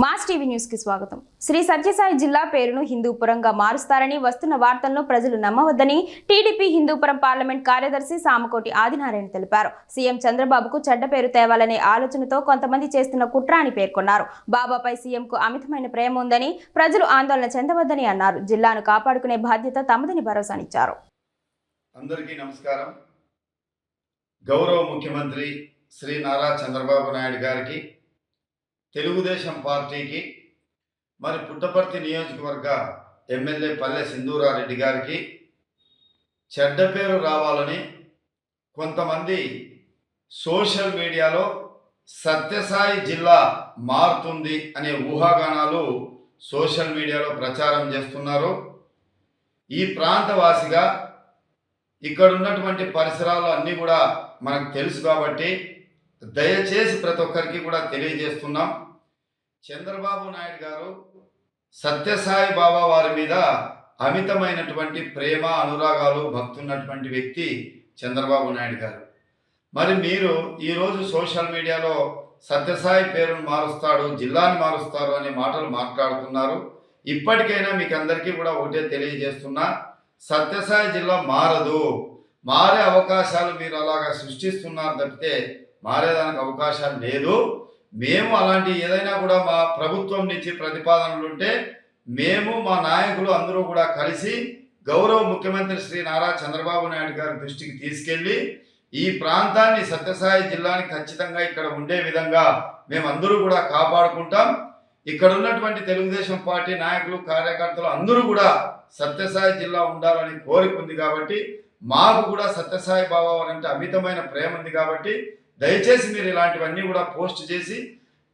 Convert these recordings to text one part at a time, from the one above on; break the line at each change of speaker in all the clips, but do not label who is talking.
Mass TV న్యూస్కి స్వాగతం. శ్రీ సత్యసాయి జిల్లా పేరును హిందూపురంగా మారుస్తారని వస్తున్న వార్తలను ప్రజలు నమ్మవద్దని టీడీపీ హిందూపురం పార్లమెంట్ కార్యదర్శి సామకోటి ఆదినారాయణ తెలిపారు. సీఎం చంద్రబాబుకు చెడ్డ పేరు తేవాలనే ఆలోచనతో కొంతమంది చేస్తున్న కుట్ర అని పేర్కొన్నారు. బాబాపై సీఎంకు అమితమైన ప్రేమ ఉందని ప్రజలు ఆందోళన చెందవద్దని అన్నారు. జిల్లాను కాపాడుకునే బాధ్యత తమదని భరోసానిచ్చారు.
అందరికీ నమస్కారం. గౌరవ ముఖ్యమంత్రి శ్రీ నారా చంద్రబాబు నాయుడు గారికి తెలుగుదేశం పార్టీకి మరి పుట్టపర్తి నియోజకవర్గ ఎమ్మెల్యే పల్లె సింధూరారెడ్డి గారికి చెడ్డ పేరు రావాలని కొంతమంది సోషల్ మీడియాలో సత్యసాయి జిల్లా మారుతుంది అనే ఊహాగానాలు సోషల్ మీడియాలో ప్రచారం చేస్తున్నారు. ఈ ప్రాంతవాసిగా ఇక్కడ ఉన్నటువంటి పరిసరాలు అన్నీ కూడా మనకు తెలుసు కాబట్టి దయచేసి ప్రతి ఒక్కరికి కూడా తెలియజేస్తున్నాం. చంద్రబాబు నాయుడు గారు సత్యసాయి బాబా వారి మీద అమితమైనటువంటి ప్రేమ అనురాగాలు భక్తున్నటువంటి వ్యక్తి చంద్రబాబు నాయుడు గారు. మరి మీరు ఈరోజు సోషల్ మీడియాలో సత్యసాయి పేరును మారుస్తాడు జిల్లాని మారుస్తారు అనే మాటలు మాట్లాడుతున్నారు. ఇప్పటికైనా మీకు అందరికీ కూడా ఒకటే తెలియజేస్తున్నా సత్యసాయి జిల్లా మారదు. మారే అవకాశాలు మీరు అలాగా సృష్టిస్తున్నారు తప్పితే మారేదానికి అవకాశం లేదు. మేము అలాంటి ఏదైనా కూడా మా ప్రభుత్వం నుంచి ప్రతిపాదనలు ఉంటే మేము మా నాయకులు అందరూ కూడా కలిసి గౌరవ ముఖ్యమంత్రి శ్రీ నారా చంద్రబాబు నాయుడు గారి దృష్టికి తీసుకెళ్ళి ఈ ప్రాంతాన్ని సత్యసాయి జిల్లాని ఖచ్చితంగా ఇక్కడ ఉండే విధంగా మేమందరూ కూడా కాపాడుకుంటాం. ఇక్కడ ఉన్నటువంటి తెలుగుదేశం పార్టీ నాయకులు కార్యకర్తలు అందరూ కూడా సత్యసాయి జిల్లా ఉండాలని కోరిక ఉంది కాబట్టి మాకు కూడా సత్యసాయి బాబా అంటే అమితమైన ప్రేమ ఉంది కాబట్టి దయచేసి మీరు ఇలాంటివన్నీ కూడా పోస్ట్ చేసి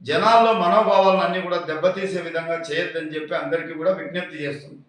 జనాల్లో మనోభావాలను అన్నీ కూడా దెబ్బతీసే విధంగా చేయొద్దని చెప్పి అందరికీ కూడా విజ్ఞప్తి చేస్తుంది